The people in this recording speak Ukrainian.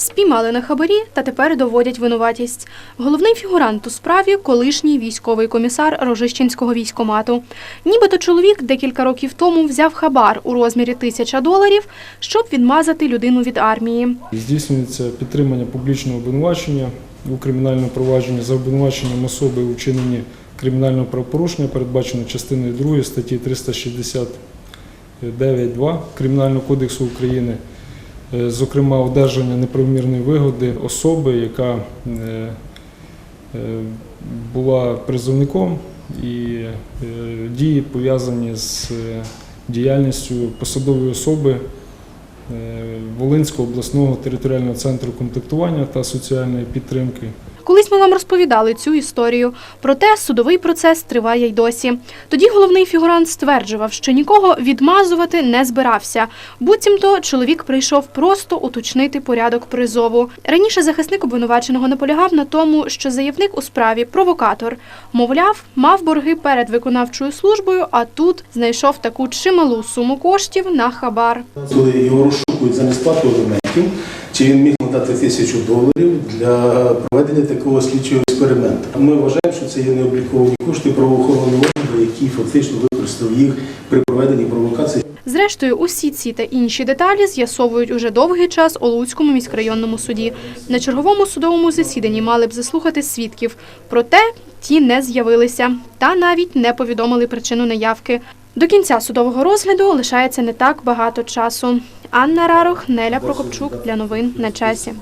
Спіймали на хабарі та тепер доводять винуватість. Головний фігурант у справі колишній військовий комісар Рожищенського військомату. Нібито чоловік декілька років тому взяв хабар у розмірі тисяча доларів, щоб відмазати людину від армії. Здійснюється підтримання публічного обвинувачення у кримінальному провадженні за обвинуваченням особи у вчиненні кримінального правопорушення, передбачено частиною 2 статті 369.2 Кримінального кодексу України, зокрема одержання неправомірної вигоди особи, яка е, е, була призовником і е, дії пов'язані з е, діяльністю посадової особи е, Волинського обласного територіального центру контактування та соціальної підтримки. Колись ми вам розповідали цю історію. Проте судовий процес триває й досі. Тоді головний фігурант стверджував, що нікого відмазувати не збирався. Буцімто чоловік прийшов просто уточнити порядок призову. Раніше захисник обвинуваченого наполягав на тому, що заявник у справі провокатор. Мовляв, мав борги перед виконавчою службою, а тут знайшов таку чималу суму коштів на хабар. Коли його розшукують за несплату аліментів, чи він міг надати тисячу доларів для проведення такого слідчого експерименту. Ми вважаємо, що це є необліковані кошти правоохоронного органу, який фактично використав їх при проведенні провокації. Зрештою, усі ці та інші деталі з'ясовують уже довгий час у Луцькому міськрайонному суді. На черговому судовому засіданні мали б заслухати свідків. Проте ті не з'явилися та навіть не повідомили причину неявки. До кінця судового розгляду лишається не так багато часу. Анна Рарох, Неля Прокопчук для новин на часі.